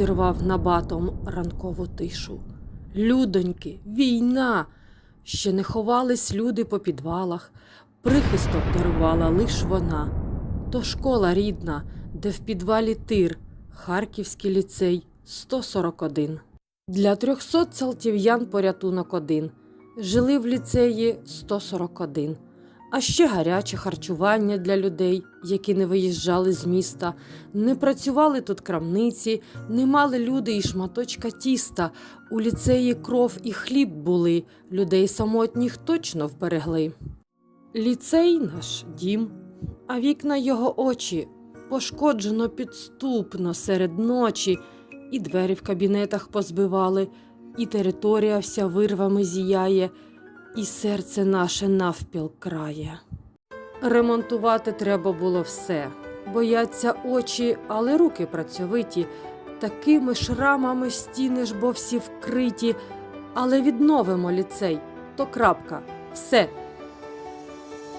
Розірвав набатом ранкову тишу. Людоньки, війна! Ще не ховались люди по підвалах, прихисток дарувала лиш вона. То школа рідна, де в підвалі тир, Харківський ліцей 141. Для 300 салтів'ян порятунок один. Жили в ліцеї 141. А ще гаряче харчування для людей, які не виїжджали з міста, не працювали тут крамниці, не мали люди і шматочка тіста. У ліцеї кров і хліб були, людей самотніх точно вберегли. Ліцей наш дім, а вікна його очі пошкоджено підступно серед ночі, і двері в кабінетах позбивали, і територія вся вирвами зіяє і серце наше навпіл крає. Ремонтувати треба було все. Бояться очі, але руки працьовиті. Такими шрамами стіни ж бо всі вкриті. Але відновимо ліцей. То крапка. Все.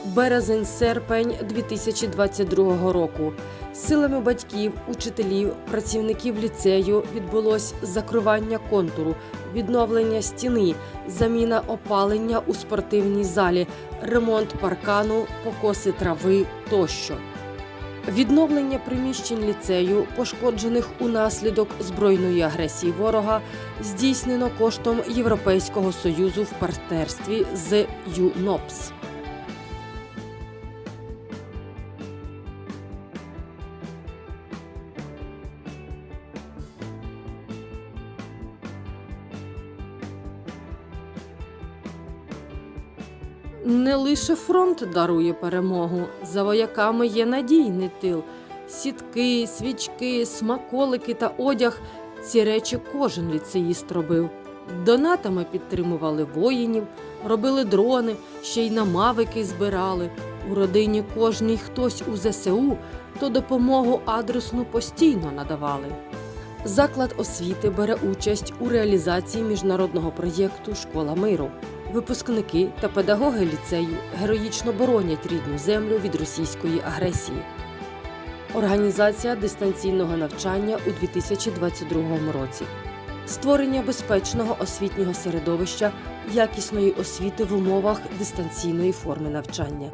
Березень-серпень 2022 року. Силами батьків, учителів, працівників ліцею відбулось закривання контуру, відновлення стіни, заміна опалення у спортивній залі, ремонт паркану, покоси трави тощо. Відновлення приміщень ліцею, пошкоджених унаслідок збройної агресії ворога, здійснено коштом Європейського союзу в партнерстві з ЮНОПС. Не лише фронт дарує перемогу, за вояками є надійний тил. Сітки, свічки, смаколики та одяг ці речі кожен ліцеїст робив. Донатами підтримували воїнів, робили дрони, ще й на мавики збирали. У родині кожній хтось у ЗСУ, то допомогу адресну постійно надавали. Заклад освіти бере участь у реалізації міжнародного проєкту Школа миру. Випускники та педагоги ліцею героїчно боронять рідну землю від російської агресії. Організація дистанційного навчання у 2022 році. Створення безпечного освітнього середовища, якісної освіти в умовах дистанційної форми навчання.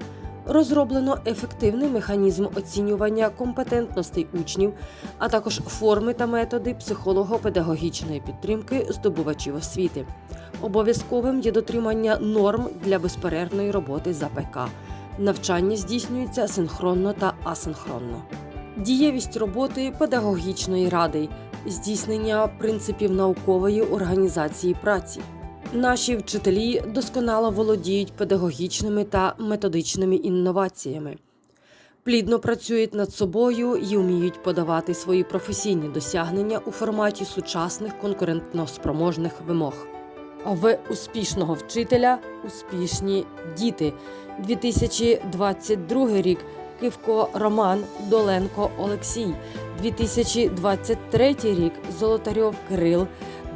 Розроблено ефективний механізм оцінювання компетентностей учнів, а також форми та методи психолого-педагогічної підтримки здобувачів освіти. Обов'язковим є дотримання норм для безперервної роботи з АПК. Навчання здійснюється синхронно та асинхронно. Дієвість роботи педагогічної ради, здійснення принципів наукової організації праці. Наші вчителі досконало володіють педагогічними та методичними інноваціями. Плідно працюють над собою і вміють подавати свої професійні досягнення у форматі сучасних конкурентноспроможних вимог. В успішного вчителя успішні діти. 2022 рік Кивко Роман Доленко Олексій. 2023 рік Золотарьов Кирил.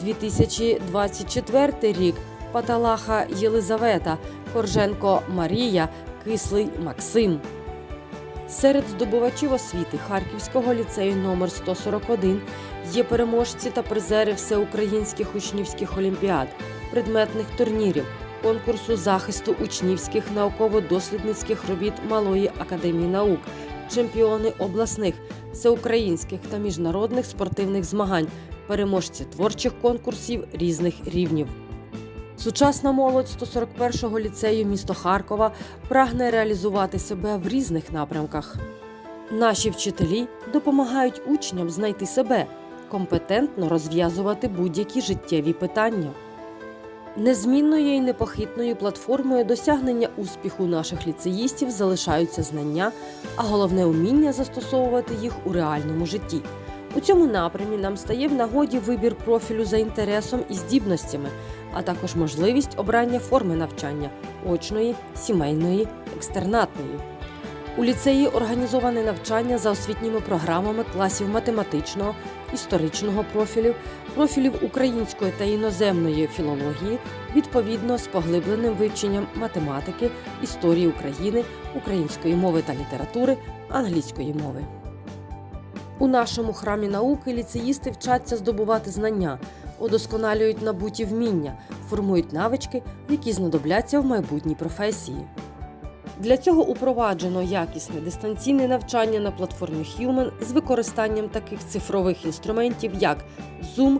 2024 рік Паталаха Єлизавета, Корженко Марія, Кислий Максим. Серед здобувачів освіти Харківського ліцею номер 141 є переможці та призери всеукраїнських учнівських олімпіад, предметних турнірів, конкурсу захисту учнівських науково-дослідницьких робіт Малої академії наук, чемпіони обласних, всеукраїнських та міжнародних спортивних змагань, переможці творчих конкурсів різних рівнів. Сучасна молодь 141-го ліцею місто Харкова прагне реалізувати себе в різних напрямках. Наші вчителі допомагають учням знайти себе, компетентно розв'язувати будь-які життєві питання. Незмінною і непохитною платформою досягнення успіху наших ліцеїстів залишаються знання, а головне уміння застосовувати їх у реальному житті. У цьому напрямі нам стає в нагоді вибір профілю за інтересом і здібностями, а також можливість обрання форми навчання очної, сімейної, екстернатної. У ліцеї організоване навчання за освітніми програмами класів математичного, історичного профілів, профілів української та іноземної філології, відповідно з поглибленим вивченням математики, історії України, української мови та літератури, англійської мови. У нашому храмі науки ліцеїсти вчаться здобувати знання, удосконалюють набуті вміння, формують навички, які знадобляться в майбутній професії. Для цього упроваджено якісне дистанційне навчання на платформі Human з використанням таких цифрових інструментів, як Zoom,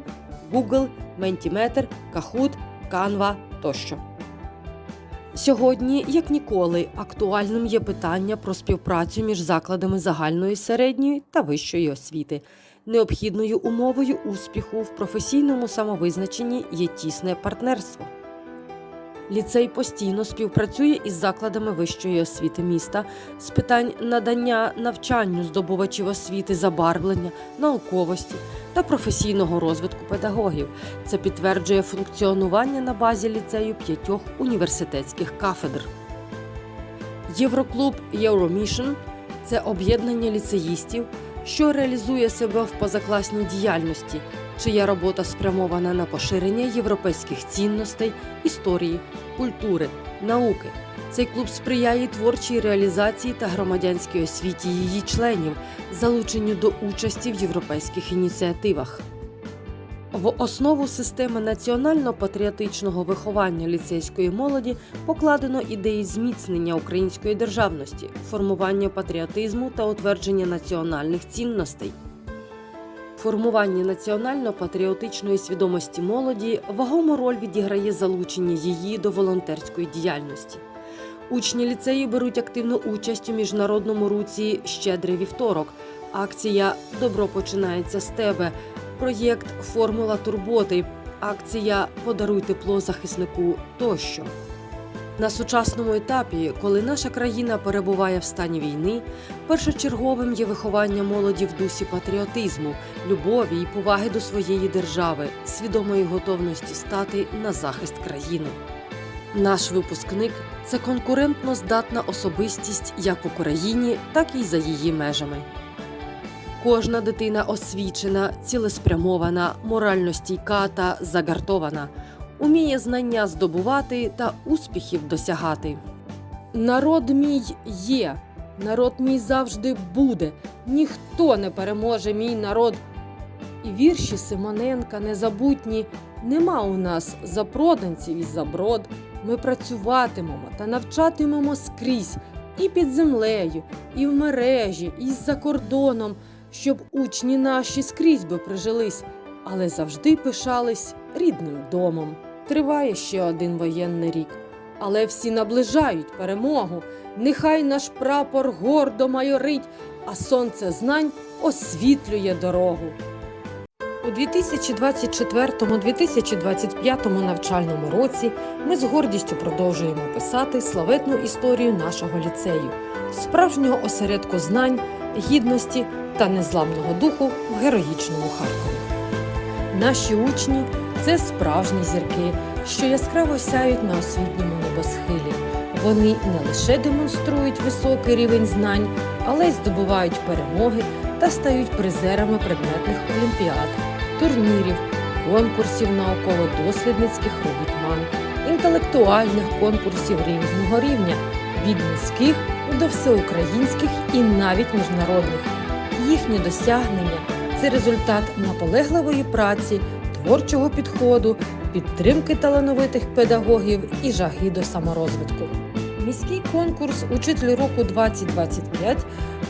Google, Mentimeter, Kahoot, Canva тощо. Сьогодні, як ніколи, актуальним є питання про співпрацю між закладами загальної середньої та вищої освіти. Необхідною умовою успіху в професійному самовизначенні є тісне партнерство. Ліцей постійно співпрацює із закладами вищої освіти міста з питань надання навчанню здобувачів освіти забарвлення, науковості та професійного розвитку педагогів. Це підтверджує функціонування на базі ліцею п'ятьох університетських кафедр. Євроклуб Euromісіон – це об'єднання ліцеїстів, що реалізує себе в позакласній діяльності, чия робота спрямована на поширення європейських цінностей, історії, культури, науки. Цей клуб сприяє творчій реалізації та громадянській освіті її членів, залученню до участі в європейських ініціативах. В основу системи національно-патріотичного виховання ліцейської молоді покладено ідеї зміцнення української державності, формування патріотизму та утвердження національних цінностей. Формування національно-патріотичної свідомості молоді вагому роль відіграє залучення її до волонтерської діяльності. Учні ліцею беруть активну участь у міжнародному руці Щедрий вівторок. Акція Добро починається з тебе. Проєкт Формула турботи. Акція Подаруй тепло захиснику тощо. На сучасному етапі, коли наша країна перебуває в стані війни, першочерговим є виховання молоді в дусі патріотизму, любові і поваги до своєї держави, свідомої готовності стати на захист країни. Наш випускник це конкурентно здатна особистість як в Україні, так і за її межами. Кожна дитина освічена, цілеспрямована, морально стійка та загартована, уміє знання здобувати та успіхів досягати. Народ мій є, народ мій завжди буде. Ніхто не переможе мій народ. І вірші Симоненка незабутні нема у нас запроданців і заброд. Ми працюватимемо та навчатимемо скрізь і під землею, і в мережі, і за кордоном, щоб учні наші скрізь би прижились, але завжди пишались рідним домом. Триває ще один воєнний рік, але всі наближають перемогу. Нехай наш прапор гордо майорить, а сонце знань освітлює дорогу. У 2024-2025 навчальному році ми з гордістю продовжуємо писати славетну історію нашого ліцею, справжнього осередку знань, гідності та незламного духу в героїчному Харкові. Наші учні це справжні зірки, що яскраво сяють на освітньому небосхилі. Вони не лише демонструють високий рівень знань, але й здобувають перемоги та стають призерами предметних олімпіад, турнірів, конкурсів науково-дослідницьких робіт МАН, інтелектуальних конкурсів різного рівня від низьких до всеукраїнських і навіть міжнародних. Їхні досягнення це результат наполегливої праці, творчого підходу, підтримки талановитих педагогів і жаги до саморозвитку. Міський конкурс Учитель року 2025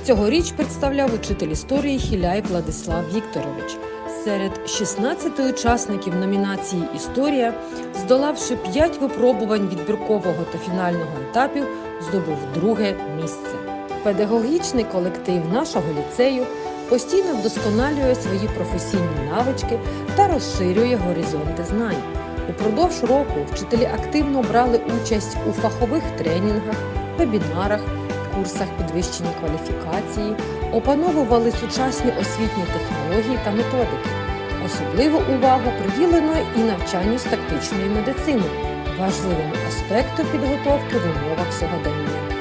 цьогоріч представляв учитель історії Хіляй Владислав Вікторович. Серед 16 учасників номінації Історія, здолавши 5 випробувань відбіркового та фінального етапів, здобув друге місце. Педагогічний колектив нашого ліцею постійно вдосконалює свої професійні навички та розширює горизонти знань. Упродовж року вчителі активно брали участь у фахових тренінгах, вебінарах, курсах підвищення кваліфікації, опановували сучасні освітні технології та методики. Особливу увагу приділено і навчанню з тактичної медицини, важливому аспекту підготовки в умовах сьогодення.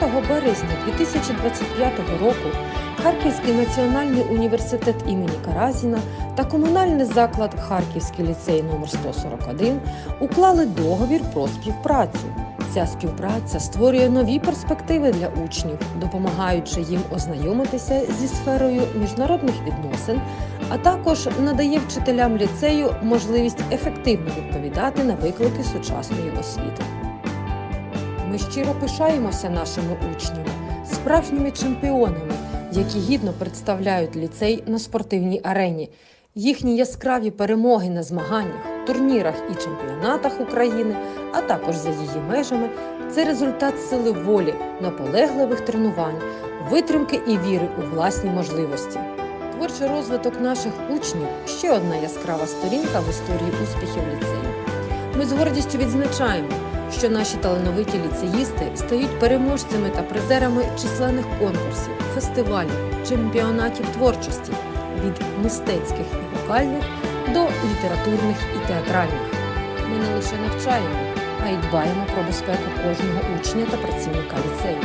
4 березня 2025 року Харківський національний університет імені Каразіна та комунальний заклад Харківський ліцей номер 141 уклали договір про співпрацю. Ця співпраця створює нові перспективи для учнів, допомагаючи їм ознайомитися зі сферою міжнародних відносин, а також надає вчителям ліцею можливість ефективно відповідати на виклики сучасної освіти. Ми щиро пишаємося нашими учнями, справжніми чемпіонами, які гідно представляють ліцей на спортивній арені. Їхні яскраві перемоги на змаганнях, турнірах і чемпіонатах України, а також за її межами, це результат сили волі, наполегливих тренувань, витримки і віри у власні можливості. Творчий розвиток наших учнів ще одна яскрава сторінка в історії успіхів ліцею. Ми з гордістю відзначаємо, що наші талановиті ліцеїсти стають переможцями та призерами численних конкурсів, фестивалів, чемпіонатів творчості від мистецьких і вокальних до літературних і театральних. Ми не лише навчаємо, а й дбаємо про безпеку кожного учня та працівника ліцею.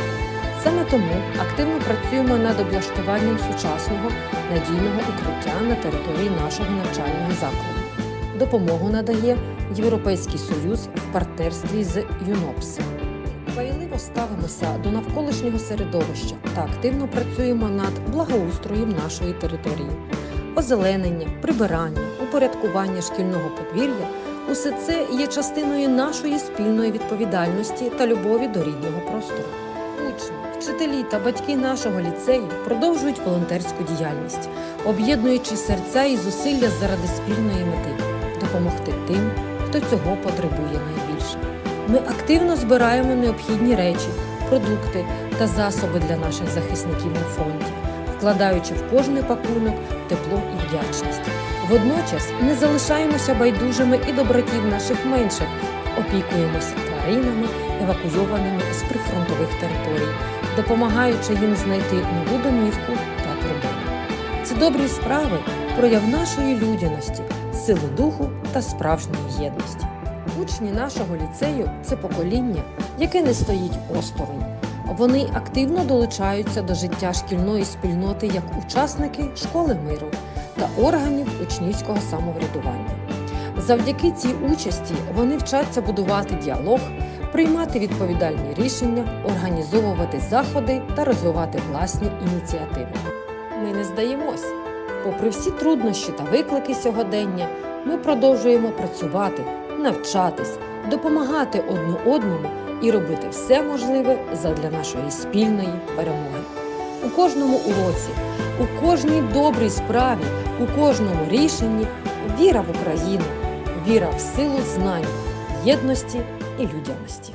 Саме тому активно працюємо над облаштуванням сучасного надійного укриття на території нашого навчального закладу. Допомогу надає Європейський Союз в партнерстві з ЮНОПС. Дбайливо ставимося до навколишнього середовища та активно працюємо над благоустроєм нашої території. Озеленення, прибирання, упорядкування шкільного подвір'я усе це є частиною нашої спільної відповідальності та любові до рідного простору. Учні, вчителі та батьки нашого ліцею продовжують волонтерську діяльність, об'єднуючи серця і зусилля заради спільної мети допомогти тим, хто цього потребує найбільше. Ми активно збираємо необхідні речі, продукти та засоби для наших захисників на фронті, вкладаючи в кожний пакунок тепло і вдячність. Водночас не залишаємося байдужими і до братів наших менших, опікуємося тваринами, евакуйованими з прифронтових територій, допомагаючи їм знайти нову домівку та турботу. Ці добрі справи прояв нашої людяності, сили духу та справжньої єдності. Учні нашого ліцею це покоління, яке не стоїть осторонь. Вони активно долучаються до життя шкільної спільноти як учасники школи миру та органів учнівського самоврядування. Завдяки цій участі вони вчаться будувати діалог, приймати відповідальні рішення, організовувати заходи та розвивати власні ініціативи. Ми не здаємось. Попри всі труднощі та виклики сьогодення, ми продовжуємо працювати, навчатись, допомагати одне одному і робити все можливе задля нашої спільної перемоги. У кожному уроці, у кожній добрій справі, у кожному рішенні віра в Україну, віра в силу знань, єдності і людяності.